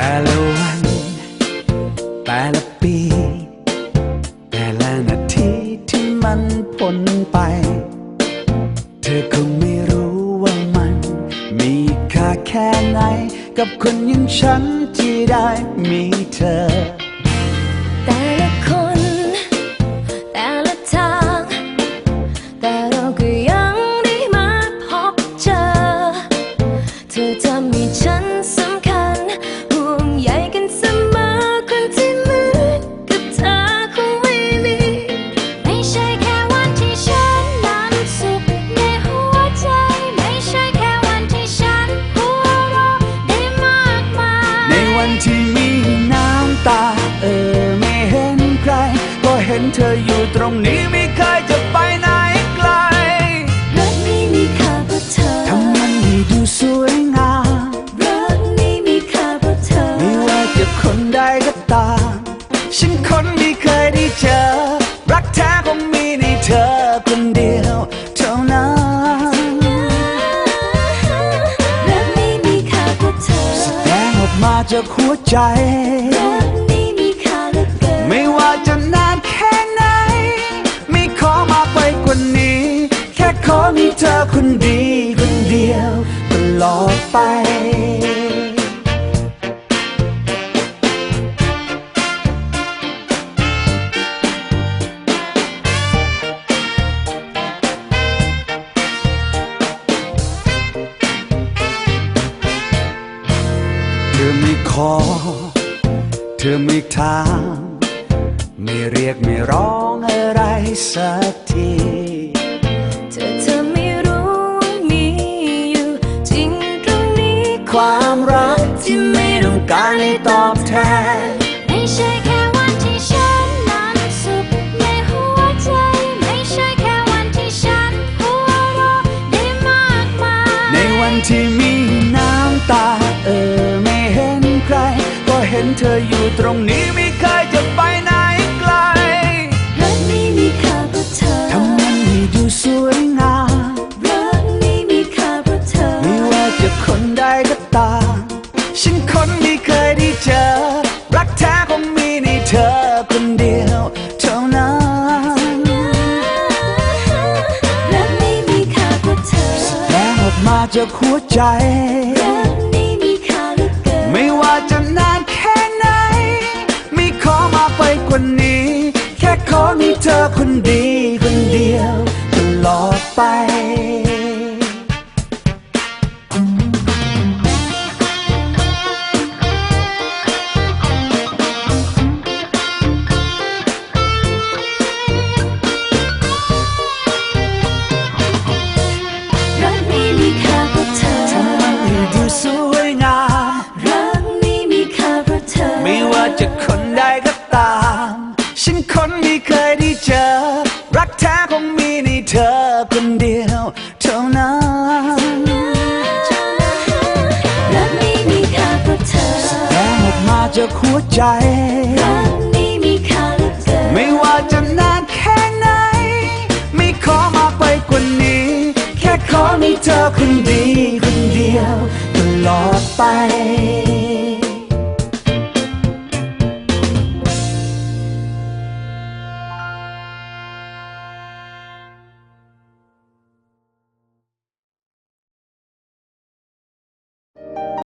แต่ละวัน แต่ละปี แต่ละนาทีที่มันพ้นไป เธอคงไม่รู้ว่ามัน มีค่าแค่ไหน กับคนอย่างฉันที่ได้มีเธอ นเธออยู่ตรงนี้ไม่เคยจะไปไหนไกลรักนี้มีค่าเพราะเธอทำมันให้ดูสวยงามรักนี้มีค่าเพราะเธอไม่ว่าจะคนใดก็ตามฉันคนไม่เคยได้เจอ รักแท้คงมีในเธอคนเดียวเท่านั้นรักนี้มีค่าเพราะเธอแสดงออกมาจากหัวใจ คนดีคนเดียวตลอดไปเธอไม่ขอ เธอไม่ถาม ไม่เรียกไม่ร้องอะไรสักที ที่ไม่ต้องการให้ตอบแทน ไม่ใช่แค่วันที่ฉันนั้นสุขในหัวใจ ไม่ใช่แค่วันที่ฉันหัวเราะได้มากมาย ในวันที่มีน้ำตา เออ ไม่เห็นใคร ก็เห็นเธออยู่ตรงนี้มี ฉันคนไม่เคยได้เจอ รักแท้คงมีในเธอคนเดียวเท่านั้นรักนี้มีค่าเพราเธอแรงออกมาจากหัวใจรักนี้มีค่าเหลือเกินไม่ว่าจะนานแค่ไหน ไม่ขอมาไปกว่านี้ แค่ขอมีเธอคนดี ฉันคนไม่เคยได้เจอ รักแท้คงมีในเธอคนเดียวเท่านั้นรักนี้มีค่าเพราะเธอแรงออกมาจากหัวใจรักนี้มีค่าเหลือเกินไม่ว่าจะนานแค่ไหน ไม่ขอมากไปกว่านี้ แค่ขอมีเธอคนดีคนเดียวตลอดไป